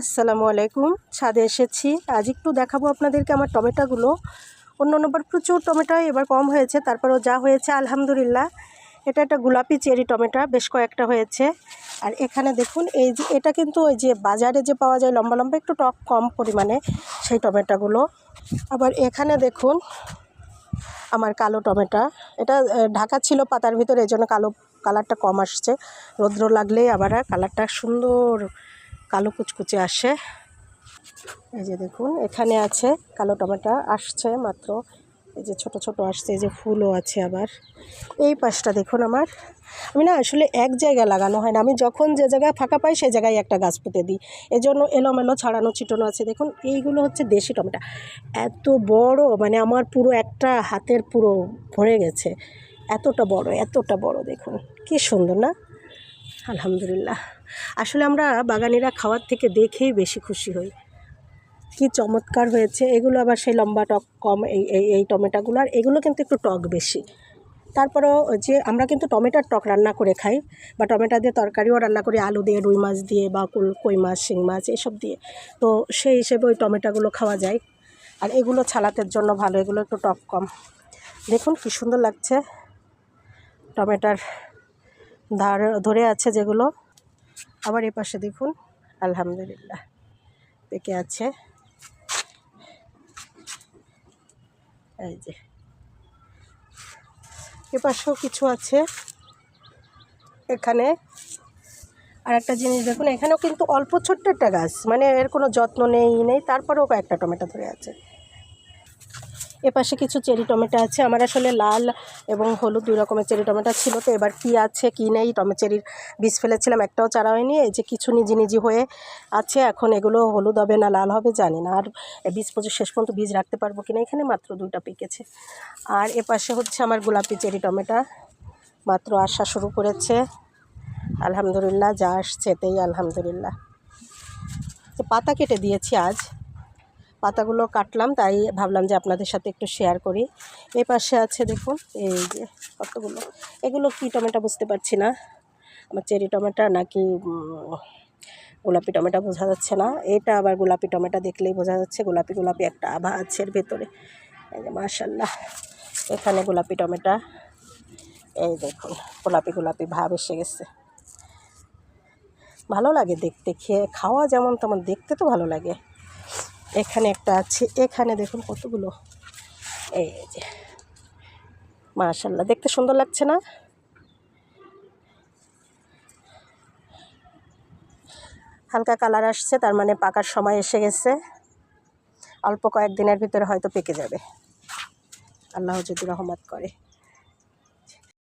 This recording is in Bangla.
আসসালামু আলাইকুম। ছাদে এসেছি। আজ একটু দেখাবো আপনাদেরকে আমার টমেটোগুলো। অন্য অন্যবার প্রচুর টমেটো এবার কম হয়েছে, তারপরেও যা হয়েছে, আলহামদুলিল্লাহ। এটা একটা গোলাপি চেরি টমেটো, বেশ কয়েকটা হয়েছে। আর এখানে দেখুন, এই যে, এটা কিন্তু ওই যে, বাজারে যে পাওয়া যায় লম্বা লম্বা, একটু টক কম পরিমাণে সেই টমেটোগুলো। আবার এখানে দেখুন, আমার কালো টমেটো। এটা ঢাকা ছিল পাতার ভিতরে এই জন্য কালো কালারটা কম আসছে। রৌদ্র লাগলেই আবার কালারটা সুন্দর কালো কুচকুচে আসে। এই যে দেখুন, এখানে আছে কালো টমেটো আসছে মাত্র। এই যে ছোট ছোট আসছে, এই যে ফুলও আছে আবার। এই পাশটা দেখুন আমার। আমি না আসলে এক জায়গায় লাগানো হয় না। আমি যখন যে জায়গায় ফাঁকা পাই, সেই জায়গায় একটা গাছ পুঁতে দিই। এই জন্য এলোমেলো ছাড়ানো, ছিটানো আছে। দেখুন, এইগুলো হচ্ছে দেশি টমেটো। এত বড় মানে আমার পুরো একটা হাতের পুরো ভরে গেছে। এতটা বড় এতটা বড়, দেখুন। কি সুন্দর না? আলহামদুলিল্লাহ। আসলে আমরা বাগানিরা খাওয়ার থেকে দেখেই বেশি খুশি হই। কি চমৎকার হয়েছে, এগুলো আবার সেই লম্বা টক কম এই এই টমেটোগুলো, আর এগুলো কিন্তু একটু টক বেশি। তারপরেও যে আমরা কিন্তু টমেটোর টক রান্না করে খাই, বা টমেটো দিয়ে তরকারিও রান্না করি, আলু দিয়ে, রুই মাছ দিয়ে, বা কুল, কই মাছ, শিং মাছ, এসব দিয়ে। তো সেই হিসেবে ওই টমেটোগুলো খাওয়া যায়। আর এগুলো ছালাতের জন্য ভালো, এগুলো একটু টক কম। দেখুন কি সুন্দর লাগছে টমেটোর ধার, ধরে আছে যেগুলো। আবার এ পাশে দেখুন, আলহামদুলিল্লাহ। পেকে আছে। এই যে। এ পাশেও কিছু আছে। এখানে আর একটা জিনিস দেখুন, এখানেও কিন্তু অল্প ছোট্ট একটা গাছ মানে এর কোনো যত্ন নেই নেই, তারপরেও কয়েকটা টমেটো ধরে আছে। এ পাশে কিছু চেরি টমেটো আছে। আমার আসলে লাল এবং হলুদ দুই রকমের চেরি টমেটো ছিল। তো এবার কি আছে, কি নেই? টমে চেরির বীজ ফেলেছিলাম, একটাও চারা হয়নি। এই যে কিছু নিজি নিজি হয়ে আছে। এখন এগুলো হলুদ হবে না লাল হবে জানি না। আর বীজ পর্যন্ত, শেষ পর্যন্ত বীজ রাখতে পারব কিনা? এখানে মাত্র দুইটা পেকেছে আর এ পাশে হচ্ছে আমার গোলাপি চেরি টমেটো। মাত্র আসা শুরু করেছে। আলহামদুলিল্লাহ, যা আসছে এতেই আলহামদুলিল্লাহ। পাতা কেটে দিয়েছি আজ। পাতাগুলো কাটলাম, তাই ভাবলাম যে আপনাদের সাথে একটু শেয়ার করি। এই পাশে আছে দেখুন, এই যে কতগুলো, এগুলো কি টমেটো বুঝতে পারছি না। আমার চেরি টমেটো নাকি গোলাপি টমেটো বোঝা যাচ্ছে না। এটা আবার গোলাপি টমেটো দেখলেই বোঝা যাচ্ছে, গোলাপি গোলাপি একটা আভা আছে এর ভেতরে। এই যে মার্শাল্লাহ এখানে গোলাপি টমেটো। এই দেখুন, গোলাপি গোলাপি ভাব এসে গেছে। ভালো লাগে দেখতে, খেয়ে, খাওয়া যেমন তেমন দেখতে তো ভালো লাগে। এখানে একটা আছে, এখানে দেখুন কতগুলো। এই যে মাশাল্লাহ দেখতে সুন্দর লাগছে না? হালকা কালার আসছে, তার মানে পাকার সময় এসে গেছে। অল্প কয়েকদিনের ভিতরে হয়তো পেকে যাবে। আল্লাহ যদি রহমত করে।